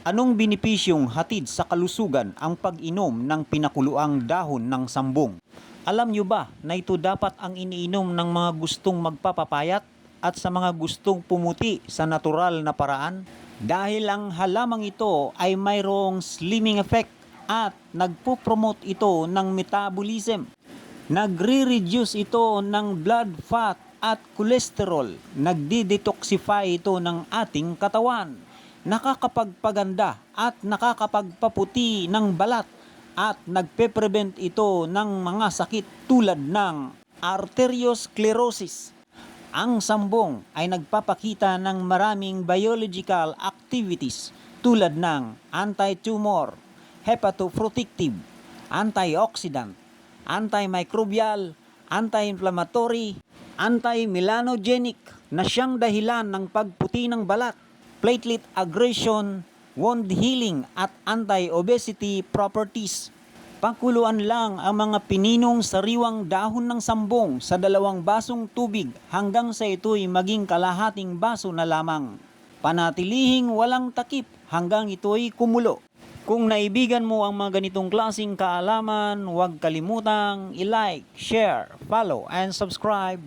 Anong binipisyong hatid sa kalusugan ang pag-inom ng pinakuluang dahon ng sambong? Alam nyo ba na ito dapat ang iniinom ng mga gustong magpapapayat at sa mga gustong pumuti sa natural na paraan? Dahil ang halamang ito ay mayroong slimming effect at nagpo-promote ito ng metabolism. Nagre-reduce ito ng blood fat at cholesterol. Nagdi-detoxify ito ng ating katawan. Nakakapagpaganda at nakakapagpaputi ng balat at nagpe-prevent ito ng mga sakit tulad ng arteriosclerosis. Ang sambong ay nagpapakita ng maraming biological activities tulad ng anti-tumor, hepatoprotective, antioxidant, antimicrobial, anti-inflammatory, anti-melanogenic na siyang dahilan ng pagputi ng balat, platelet aggression, wound healing at anti-obesity properties. Pakuluan lang ang mga pininong sariwang dahon ng sambong sa dalawang basong tubig hanggang sa ito'y maging kalahating baso na lamang. Panatilihing walang takip hanggang ito'y kumulo. Kung naibigan mo ang mga ganitong klasing kaalaman, huwag kalimutang i-like, share, follow, and subscribe